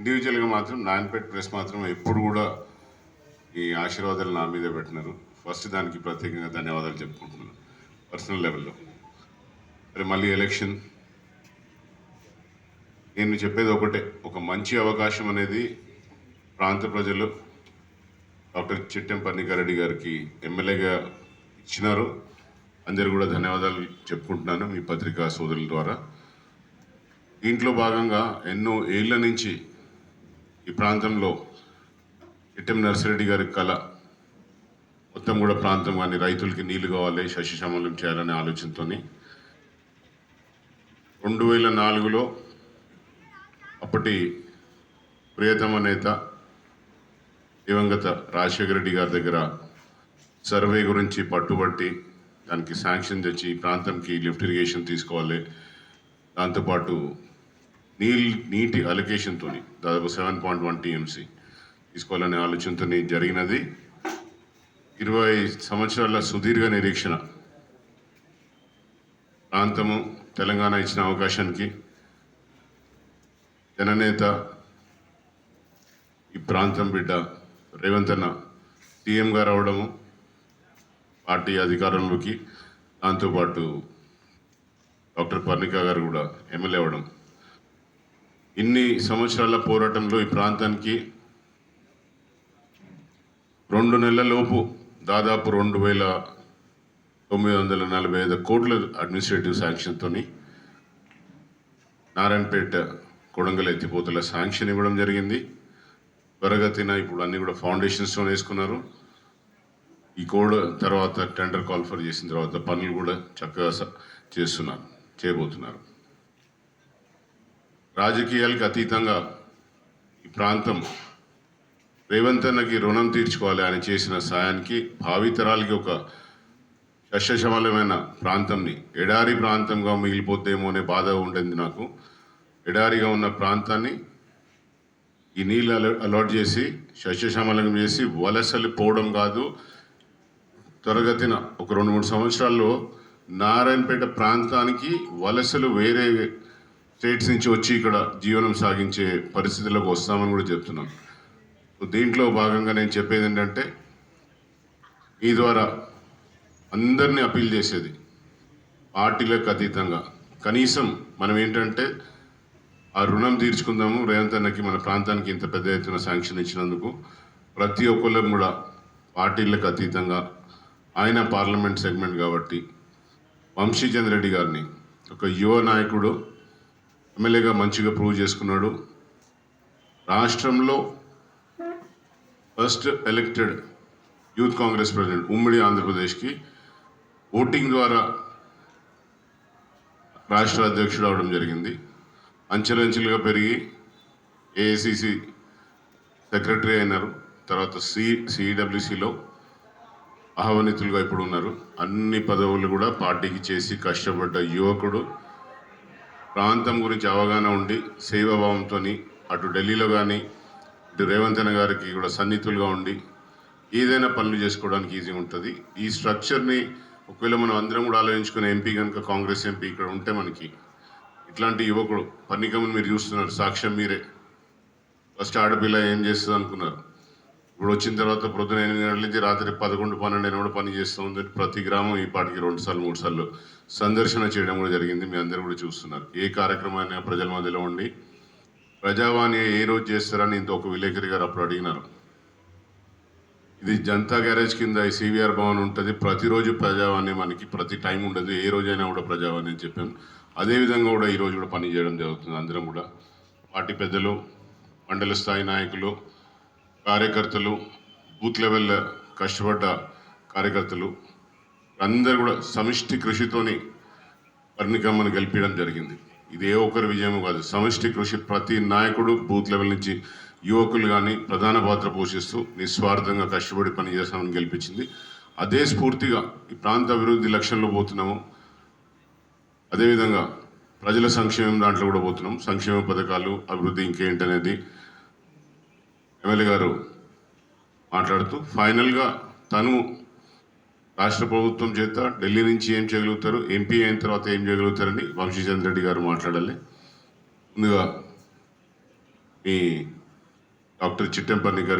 ఇండివిజువల్గా మాత్రం నాన్పేట్ ప్రెస్ మాత్రం ఎప్పుడు కూడా ఈ ఆశీర్వాదాలు నా మీద పెట్టినారు. ఫస్ట్ దానికి ప్రత్యేకంగా ధన్యవాదాలు చెప్పుకుంటున్నాను పర్సనల్ లెవెల్లో మరి మళ్ళీ ఎలక్షన్ నేను చెప్పేది ఒకటే ఒక మంచి అవకాశం అనేది ప్రాంత ప్రజలు డాక్టర్ చిట్టెం పన్నికారెడ్డి గారికి ఎమ్మెల్యేగా ఇచ్చినారు. అందరు కూడా ధన్యవాదాలు చెప్పుకుంటున్నాను మీ పత్రికా సోదరుల ద్వారా. దీంట్లో భాగంగా ఎన్నో ఏళ్ళ నుంచి ఈ ప్రాంతంలో చిట్టెం నర్సిరెడ్డి గారి కళ మొత్తం కూడా ప్రాంతం కానీ రైతులకి నీళ్ళు కావాలి శశిశమలం చేయాలనే ఆలోచనతోని రెండు వేల నాలుగులో అప్పటి ప్రియతమ నేత దివంగత రాజశేఖర రెడ్డి గారి దగ్గర సర్వే గురించి పట్టుబట్టి దానికి శాంక్షన్ తెచ్చి ఈ ప్రాంతంకి లిఫ్ట్ ఇరిగేషన్ తీసుకోవాలి. దాంతోపాటు నీల్ నీటి అలొకేషన్తో దాదాపు సెవెన్ పాయింట్ వన్ టీఎంసీ తీసుకోవాలనే ఆలోచనతో జరిగినది. ఇరవై సంవత్సరాల సుదీర్ఘ నిరీక్షణ. ప్రాంతము తెలంగాణ ఇచ్చిన అవకాశానికి జననేత ఈ ప్రాంతం బిడ్డ రేవంత్ అన్న సీఎంగా రావడము పార్టీ అధికారంలోకి దాంతోపాటు డాక్టర్ పర్ణికా గారు కూడా ఎమ్మెల్యే అవ్వడం ఇన్ని సంవత్సరాల పోరాటంలో ఈ ప్రాంతానికి రెండు నెలలలోపు దాదాపు రెండు వేల తొమ్మిది వందల నలభై ఐదు కోట్ల అడ్మినిస్ట్రేటివ్ శాంక్షన్తోని నారాయణపేట కొడంగల్ ఎత్తిపోతల శాంక్షన్ ఇవ్వడం జరిగింది. త్వరగతిన ఇప్పుడు అన్ని కూడా ఫౌండేషన్స్తో వేసుకున్నారు. ఈ కోడ్ తర్వాత టెండర్ కాల్ఫర్ చేసిన తర్వాత పనులు కూడా చక్కగా చేస్తున్నారు చేయబోతున్నారు. రాజకీయాలకు అతీతంగా ఈ ప్రాంతం రేవంత్ అన్నకి రుణం తీర్చుకోవాలి ఆయన చేసిన సాయానికి భావితరాలకి ఒక సస్యశమలమైన ప్రాంతంని ఎడారి ప్రాంతంగా మిగిలిపోద్దేమో అనే బాధ ఉండేది నాకు. ఎడారిగా ఉన్న ప్రాంతాన్ని ఈ నీళ్ళు అల అలాట్ చేసి సస్యశమలం చేసి వలసలు పోవడం కాదు. త్వరగతిన ఒక రెండు మూడు సంవత్సరాల్లో నారాయణపేట ప్రాంతానికి వలసలు వేరే స్టేట్స్ నుంచి వచ్చి ఇక్కడ జీవనం సాగించే పరిస్థితులకు వస్తామని కూడా చెప్తున్నాం. దీంట్లో భాగంగా నేను చెప్పేది ఏంటంటే ఈ ద్వారా అందరినీ అప్పీల్ చేసేది పార్టీలకు అతీతంగా. కనీసం మనం ఏంటంటే ఆ రుణం తీర్చుకుందాము. రేవంత్ అన్నకి మన ప్రాంతానికి ఇంత పెద్ద ఎత్తున శాంక్షన్ ఇచ్చినందుకు ప్రతి ఒక్కళ్ళం కూడా పార్టీలకు అతీతంగా. ఆయన పార్లమెంట్ సెగ్మెంట్ కాబట్టి వంశీచంద్ర రెడ్డి గారిని ఒక యువ నాయకుడు ఎమ్మెల్యేగా మంచిగా ప్రూవ్ చేసుకున్నాడు. రాష్ట్రంలో first elected youth Congress president ఉమ్మడి ఆంధ్రప్రదేశ్కి ఓటింగ్ ద్వారా రాష్ట్ర అధ్యక్షుడు అవడం జరిగింది. అంచెలంచెలుగా పెరిగి ఏఐసిసి సెక్రటరీ అయినారు. తర్వాత సి సిడబ్ల్యూసిలో ఆహ్వానితులుగా ఇప్పుడు ఉన్నారు. అన్ని పదవులు కూడా పార్టీకి చేసి కష్టపడ్డ యువకుడు ప్రాంతం గురించి అవగాహన ఉండి సేవాభావంతో అటు ఢిల్లీలో కానీ ఇటు రేవంత్ అన్న గారికి కూడా సన్నిహితులుగా ఉండి ఏదైనా పనులు చేసుకోవడానికి ఈజీ ఉంటుంది. ఈ స్ట్రక్చర్ని ఒకవేళ మనం అందరం కూడా ఆలోచించుకునే ఎంపీ కనుక కాంగ్రెస్ ఎంపీ ఇక్కడ ఉంటే మనకి ఇట్లాంటి యువకుడు పన్నికమని మీరు చూస్తున్నారు సాక్ష్యం మీరే. ఫస్ట్ ఆడపిల్ల ఏం చేస్తుంది అనుకున్నారు ఇప్పుడు వచ్చిన తర్వాత ప్రొద్దున ఎనిమిది గంటల నుంచి రాత్రి పదకొండు పన్నెండు కూడా పని చేస్తూ ఉంది ప్రతి గ్రామం ఈ పాటికి రెండు సార్లు మూడు సార్లు సందర్శన చేయడం కూడా జరిగింది. మీ అందరూ కూడా చూస్తున్నారు. ఏ కార్యక్రమాన్ని ప్రజల మధ్యలో ఉండి ప్రజావాణి ఏ రోజు చేస్తారని ఇంత ఒక విలేకరి గారు అప్పుడు అడిగినారు. ఇది జనతా గ్యారేజ్ కింద ఈ సివిఆర్ భవన్ ఉంటుంది. ప్రతిరోజు ప్రజావాణి మనకి ప్రతి టైం ఉండదు. ఏ రోజైనా కూడా ప్రజావాణి అని చెప్పాను అదేవిధంగా కూడా ఈ రోజు కూడా పని చేయడం జరుగుతుంది. అందరం కూడా పార్టీ పెద్దలు మండల స్థాయి నాయకులు కార్యకర్తలు బూత్ లెవెల్ కష్టపడ్డ కార్యకర్తలు అందరూ కూడా సమిష్టి కృషితోని పరిణికమ్మను గెలిపించడం జరిగింది. ఇది ఏ ఒక్కరి విజయం కాదు సమిష్టి కృషి ప్రతి నాయకుడు బూత్ లెవెల్ నుంచి యువకులు కానీ ప్రధాన పాత్ర పోషిస్తూ నిస్వార్థంగా కష్టపడి పనిచేస్తామని గెలిపించింది. అదే స్ఫూర్తిగా ఈ ప్రాంత అభివృద్ధి లక్ష్యంలో పోతున్నాము. అదేవిధంగా ప్రజల సంక్షేమం దాంట్లో కూడా పోతున్నాం సంక్షేమ పథకాలు అభివృద్ధి ఇంకేంటనేది ఎమ్మెల్యే గారు మాట్లాడుతూ ఫైనల్గా తను రాష్ట్ర ప్రభుత్వం చేత ఢిల్లీ నుంచి ఏం చేయగలుగుతారు ఎంపీ అయిన తర్వాత ఏం చేయగలుగుతారని వంశీచంద్ర రెడ్డి గారు మాట్లాడాలి. ముందుగా మీ డాక్టర్ చిట్టెంపల్లి గారు